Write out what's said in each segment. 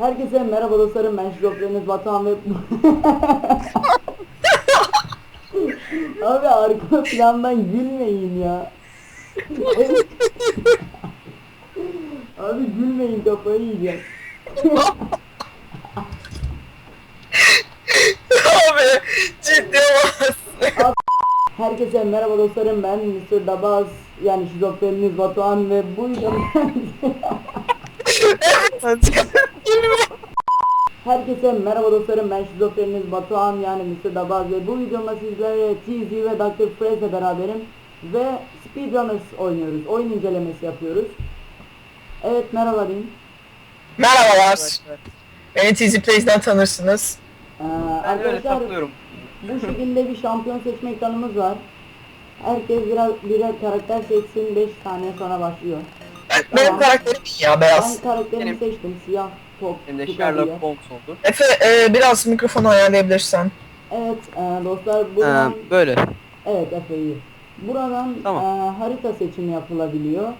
Herkese merhaba dostlarım ben şizofreniniz Batuhan ve Abi arka plandan gülmeyin ya Abi gülmeyin kafayı yiyeceğim Abi ciddi olamazsın. Herkese merhaba dostlarım ben Mr. Dabaz yani şizofreniniz Batuhan ve bu Herkese merhaba dostlarım ben şizofreniniz Batuhan yani Mr. Dabaz ve bu videomda sizlerle TZ ve Dr. Freze'le beraberim ve Speedrunners oynuyoruz. Oyun incelemesi yapıyoruz. Evet merhaba deyin. Merhabalar. Beni TZ Plays'den tanırsınız. Ee, Ben öyle arkadaşlar saklıyorum. bu şekilde bir şampiyon seçme ekranımız var. Herkes birer, birer karakter seçsin 5 saniye sonra başlıyor. Benim Tamam. karakterim iyi ya Ben beyaz. karakterimi Benim- seçtim siyah. Hem de. Sherlock Holmes oldu. Efe e, biraz mikrofonu ayarlayabilirsen. Evet e, dostlar buradan Ee, böyle. Evet Efe'yi. Buradan Tamam. eee, harita seçimi yapılabiliyor.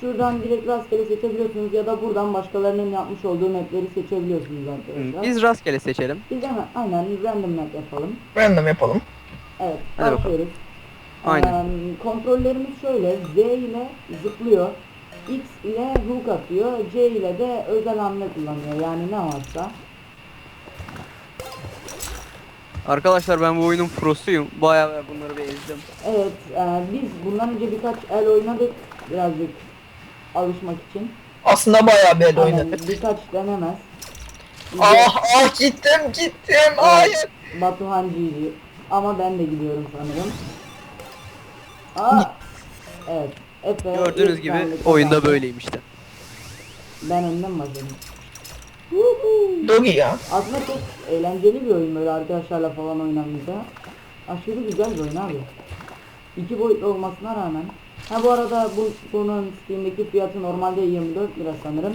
Şuradan direkt rastgele seçebiliyorsunuz ya da buradan başkalarının yapmış olduğu mapleri seçebiliyorsunuz arkadaşlar. Biz rastgele seçelim. Biz hemen aynen random map yapalım. Random yapalım. Evet Hadi başlıyoruz. Aynen. Eee, kontrollerimiz şöyle Z ile zıplıyor. X ile hook atıyor. C ile de özel hamle kullanıyor. Yani ne varsa. Arkadaşlar ben bu oyunun prosuyum. Bayağı ben bunları bir ezdim. Evet eee, biz bundan önce birkaç el oynadık. Birazcık alışmak için. Aslında bayağı bir el Aynen, oynadık. birkaç denemez. Ah ah gittim gittim. Hayır. Batuhan GG. Ama ben de gidiyorum sanırım. Aa. Evet. Efe Gördüğünüz gibi oyunda böyleyim işte. Ben başladım. Woohoo. Dogi ya. Aslında çok eğlenceli bir oyun böyle arkadaşlarla falan oynanınca. Aşırı güzel bir oyun abi. İki boyutlu olmasına rağmen. Ha bu arada bu, bunun Steam'deki fiyatı normalde 24 lira sanırım.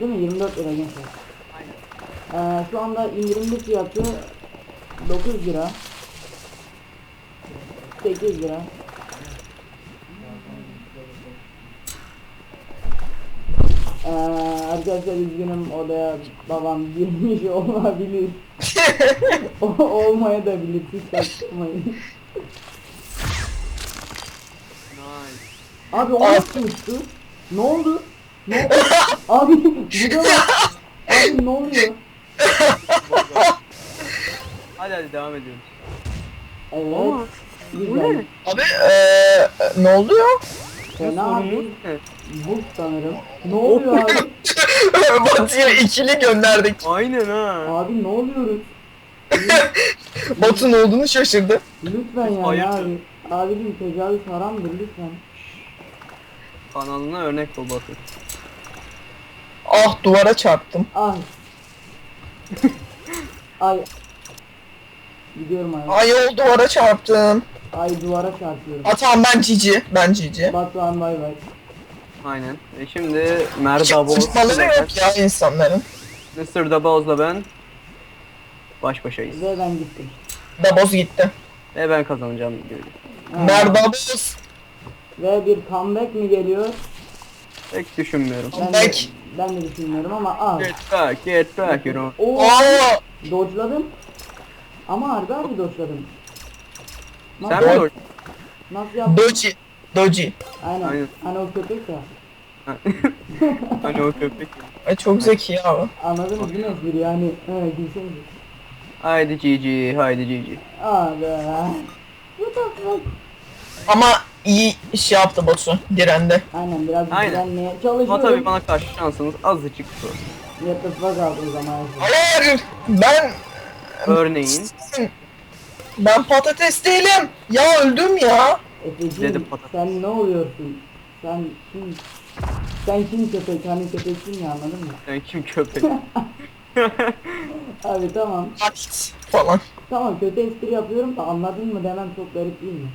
Değil mi? 24 lira gençler. Ee, şu anda indirimli fiyatı 9 lira. 8 lira. Ee, arkadaşlar üzgünüm odaya babam girmiş olabilir. o, olmaya da bilir siz takmayın. Abi o nasıl uçtu? Ne oldu? Ne oldu? Abi bu da bak. Abi ne oluyor? Hadi hadi devam ediyoruz. Evet. Güzel. ne? Abi eee ne oluyor? Fena bir buz sanırım. Ne oluyor abi? Batu'ya ikili gönderdik. Aynen ha. Abi ne oluyoruz? Batu'nun olduğunu şaşırdı. Lütfen yani Hayırdır? abi. Abicim tecavüz haramdır lütfen. Kanalına örnek ol Batu. Ah duvara çarptım. Ay. Ay. Gidiyorum ay. Ayol duvara çarptım. Ay duvara çarpıyorum. Tamam ben Cici. Ben Cici. Batuhan bay bay. Aynen. E şimdi Merdaboz. Çıkmaları yok ya insanların. Mr. Daboz'la ben baş başayız. Ve ben gittim. Daboz gitti. Ve ben kazanacağım gibi. Ha. Merdaboz. Ve bir comeback mi geliyor? Pek düşünmüyorum. Ben de, Comeback. ben de düşünmüyorum ama az. Get back, get back you know. Oo, Aa, dodge'ladım. Ama harbi harbi dodge'ladım. Sen mi doğru? nasıl yaptın? Doji. Doji. Aynen. Aynen. Hani o köpek ya. Hani o köpek. Ay çok zeki abi. Anladınız değil mi espri yani? He gülsenize. Haydi GG, haydi GG. Abi. What the fuck? Ama iyi iş yaptı Batu. Direndi. Aynen biraz Aynen. direnmeye Ama çalışıyorum. tabii bana karşı şansınız azıcık zor. What the fuck abi o zaman. Hayır. Ben Örneğin ben patates değilim. Ya öldüm ya. Efeciğim Dedim patates. sen ne oluyorsun? Sen kim? Sen kim köpek? Hani köpeksin ya anladın mı? yani kim köpek? Abi tamam. At falan. Tamam kötü espri yapıyorum da anladın mı demem çok garip değil mi?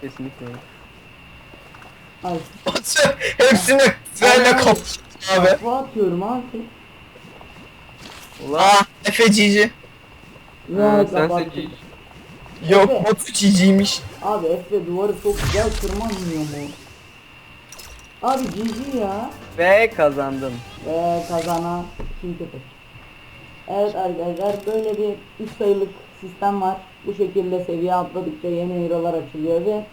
Kesinlikle. Ay. Batu hepsini sırayla kaptı abi. Kafa atıyorum abi. Ulan Ah Efe Cici. Ya ha, kafa sensin attım. GG. Yok Efe. Batu. Abi Efe duvarı çok güzel tırmanmıyor mu? Abi GG ya. Ve kazandım. Ve kazanan kim köpek? Evet arkadaşlar böyle bir 3 sayılık sistem var. Bu şekilde seviye atladıkça yeni hero'lar açılıyor ve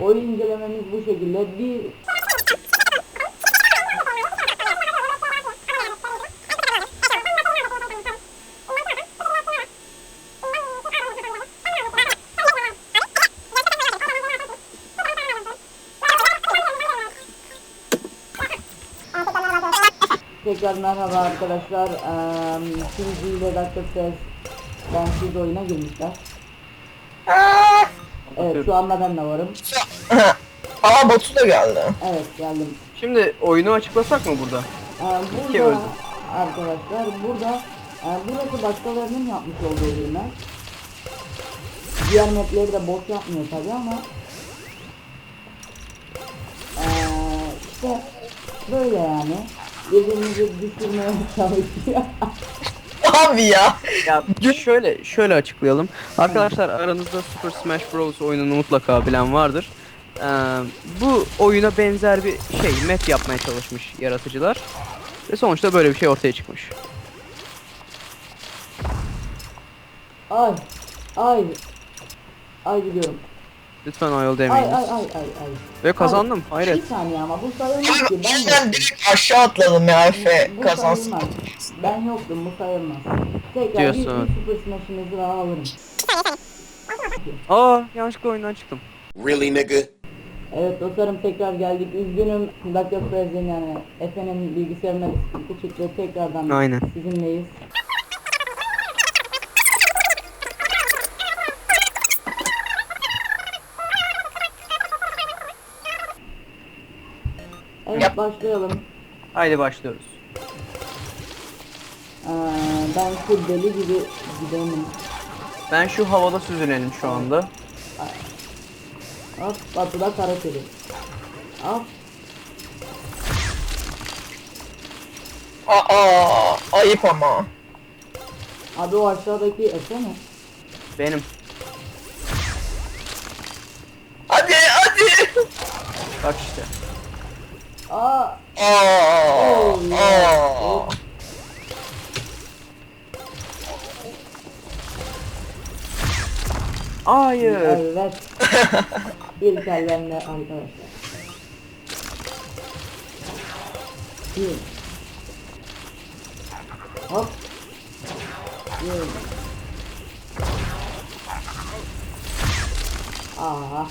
oyun incelememiz bu şekilde. Bir tekrar merhaba arkadaşlar. Eee Suzy ile Dr. Ses bensiz oyuna girmişler. Aa, Evet şu anda ben de varım. Aa Batu da geldi. Evet geldim. Şimdi oyunu açıklasak mı burada? Ee, burada arkadaşlar burada e, burası başkalarının yapmış olduğu bir map. Diğer mapleri de boş yapmıyor tabi ama ee, işte böyle yani birbirimizi düşürmeye çalışıyor. Abi ya. Ya şöyle şöyle açıklayalım. Arkadaşlar aranızda Super Smash Bros oyununu mutlaka bilen vardır. Ee, bu oyuna benzer bir şey map yapmaya çalışmış yaratıcılar. Ve sonuçta böyle bir şey ortaya çıkmış. ay ay ay gidiyorum. Lütfen ayol Ay ay ay ay ay. Ve kazandım. Hayret. Bir saniye ama bu sayılmaz ki Abi ben yoktum. direkt aşağı atladım ya Efe Bu kazansın. sayılmaz. Ben yoktum bu sayılmaz. Tekrar bir, bir Diyorsun. Super Smash'imizi daha alırım. Aa yanlışlıkla oyundan çıktım. Really, nigga? Evet dostlarım tekrar geldik. Üzgünüm Dr. Prez'in yani Efe'nin bilgisayarına bir sıkıntı çıktı. Tekrardan Aynen. sizinleyiz. Evet Yap. başlayalım. Haydi başlıyoruz. Ee, ben full deli gibi gidelim. Ben şu havada süzülelim şu anda. Hop Batı'da kara kedi. Hop Aa ayıp ama. abi o aşağıdaki Efe mi? Benim. Hadi hadi. Bak işte. Aa Aa. Oh, yeah. Aa. Hayır. Evet. İlk ellemle arkadaşlar. Bir. Hop. Bir. Aha.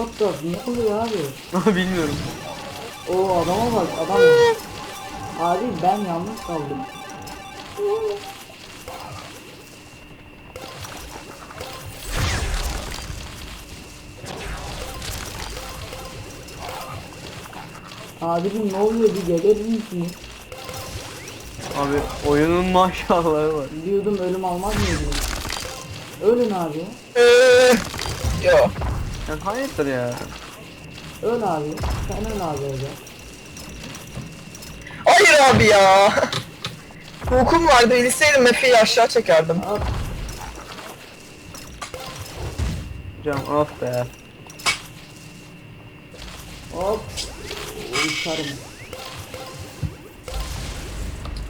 What the ne oluyor abi? Bilmiyorum. Oo adama bak adam. Abi ben yalnız kaldım. Abicim ne oluyor bir gelir misiniz? Abi oyunun maşallahı var. Diyordum ölüm almaz mıydınız? Ölün abi. Ee, Yo. Sen hayırdır ya? Öl abi. Sen öl abi öyle. Hayır abi ya. Hukum vardı bilseydim Efe'yi aşağı çekerdim. Hop. Hocam of be. Hop. Uçarım.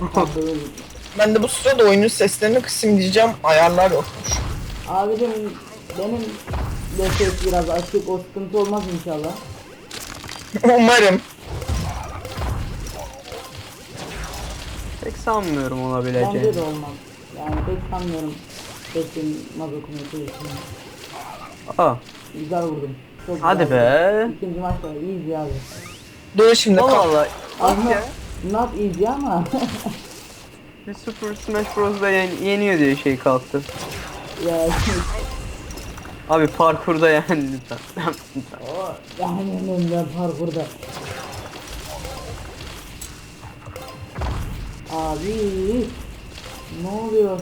Ben de bu sırada oyunun seslerini kısayım diyeceğim. Ayarlar yokmuş. Abicim benim de ses biraz açık o sıkıntı olmaz inşallah. Umarım. Pek sanmıyorum Bence olabileceğini. de olmaz. Yani pek sanmıyorum sesin mazotunu için. Aa, Güzel vurdum. Çok hadi güzel be. vurdum. İkinci maç var. Easy abi. Dur şimdi. Allah Allah. Ya. not easy ama. Bir Super Smash Bros'da yen- yeniyor diye şey kalktı. ya, Abi parkurda yani lütfen. lütfen. yani önümde parkurda. Abi ne oluyor?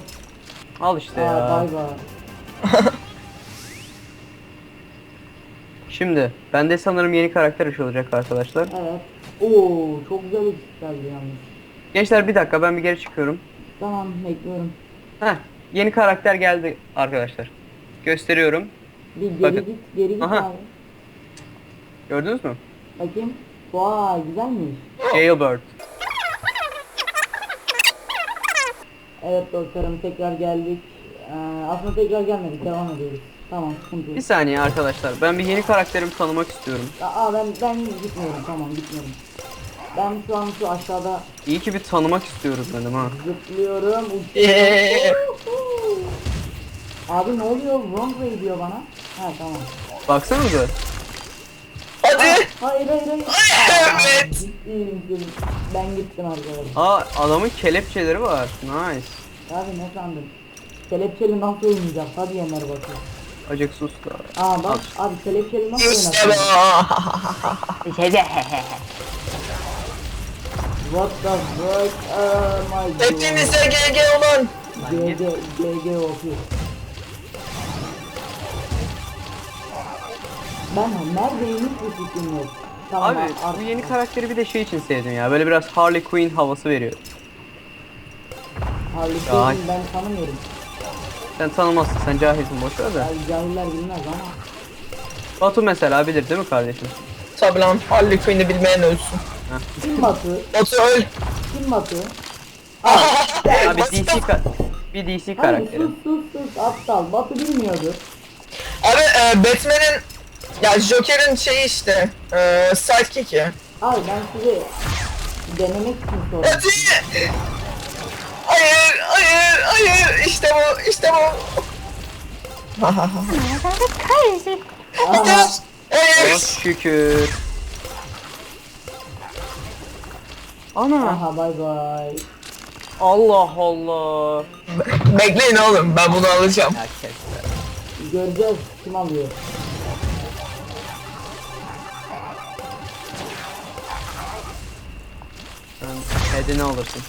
Al işte Aa, ya. bay bay. Şimdi bende sanırım yeni karakter iş olacak arkadaşlar. Evet. Oo çok güzel bir geldi yalnız. Gençler bir dakika ben bir geri çıkıyorum. Tamam bekliyorum. Heh, yeni karakter geldi arkadaşlar. Gösteriyorum. Bir geri Bakın. git, geri git Aha. abi. Gördünüz mü? Bakayım. Vay güzelmiş. Jailbird. Evet dostlarım tekrar geldik. Ee, aslında tekrar gelmedik devam ediyoruz. Tamam sıkıntı Bir yok. saniye arkadaşlar. Ben bir yeni karakterimi tanımak istiyorum. Aa ben ben gitmiyorum tamam gitmiyorum. Ben şu an şu aşağıda İyi ki bir tanımak istiyorum dedim ha. zıplıyorum. uçuyorum. Abi ne oluyor? Wrong way diyor bana. Ha tamam. Baksanıza. Hadi. Hayır hayır hayır. Evet. Gittim, gittim. Ben gittim arkadaşlar. Aa adamın kelepçeleri var. Nice. Abi ne sandın? Kelepçeli nasıl oynayacağız? Hadi yener bakayım. Acık sus da. Aa bak abi kelepçeli nasıl İşte bu. oynasın? What the fuck? Oh my god. Hepinize GG olan. GG GG okuyor. Ben neredeyim hiçbir fikrim yok. Tamam, Abi artık- bu yeni karakteri bir de şey için sevdim ya. Böyle biraz Harley Quinn havası veriyor. Harley Ya. Quinn ben tanımıyorum. Sen tanımazsın sen cahilsin boşver de. Yani cahiller bilmez ama. Batu mesela bilir değil mi kardeşim? Tabi lan Harley Quinn'i bilmeyen ölsün. Kim Batu? Batu öl. Kim Batu? Abi DC ka- bir DC Hayır karakteri. sus sus sus aptal. Batu bilmiyordu. Abi e, Batman'in ya Joker'in şeyi işte e, sidekick'i. Abi ben size denemek için sordum. Hadi. Hayır, hayır, hayır. İşte bu, işte bu. Aha, Hayır. Oh şükür. Ana. aha bay bay. Allah Allah. Bekleyin oğlum, ben bunu alacağım. Göreceğiz kim alıyor. Sen hedini alırsın.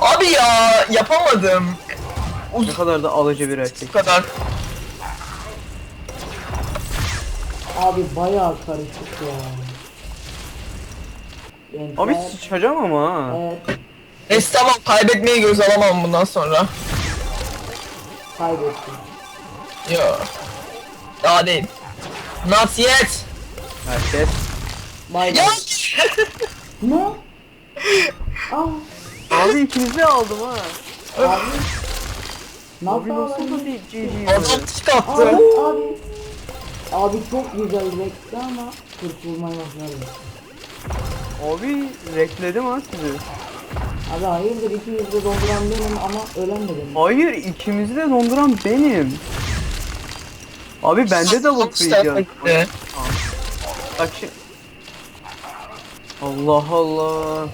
Abi ya, yapamadım. Ne kadar da alıcı bir Bu erkek. kadar. Abi bayağı karışık ya. Gençler, Abi sıçacağım ama ha. Evet Neyse tamam, kaybetmeyi göz alamam bundan sonra. kaybettim. Yo. Değil. Not yet. Herkes. Bay Ya. bay. Ne? Ah Abi ikinizi de aldım ha. abi. Abi Nasıl da aldın? bir GG Adam tık attı. Abi abi. Abi çok güzel rekti ama kurtulmaya başladı. Abi rekledim ha sizi. Abi hayırdır iki yüzde dolduran benim ama ölen de benim. Hayır ikimizi de donduran benim. Abi bende free diyor. gitti. Bak şimdi. Allah Allah.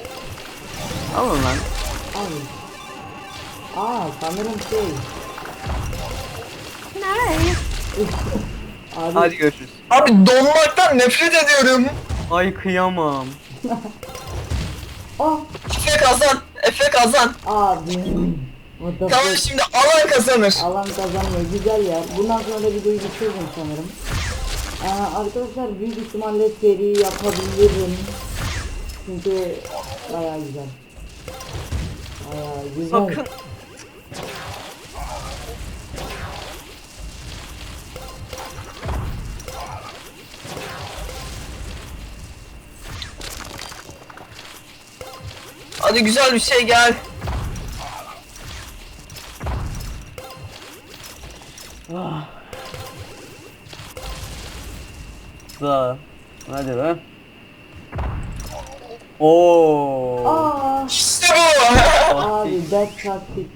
Alın lan. Abi. Aa sanırım şey. Abi Hadi görüşürüz. Abi donmaktan nefret ediyorum. Ay kıyamam. ah Efe kazan. Efe kazan. abi. Tamam fuck? şimdi alan kazanır. Alan kazanıyor. Güzel ya. Bundan sonra da videoyu bitiririm sanırım. Ee, arkadaşlar büyük ihtimalle seri yapabilirim. Çünkü bayağı güzel. Bayağı güzel. Sakın. Hadi güzel bir şey gel. Da. Hadi be. Oo. Aa, İşte bu. abi bad taktik.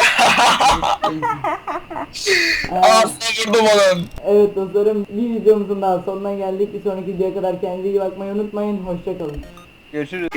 Ağzına vurdum onun. Evet dostlarım bir videomuzun daha sonuna geldik. Bir sonraki videoya kadar kendinize iyi bakmayı unutmayın. Hoşçakalın. Görüşürüz.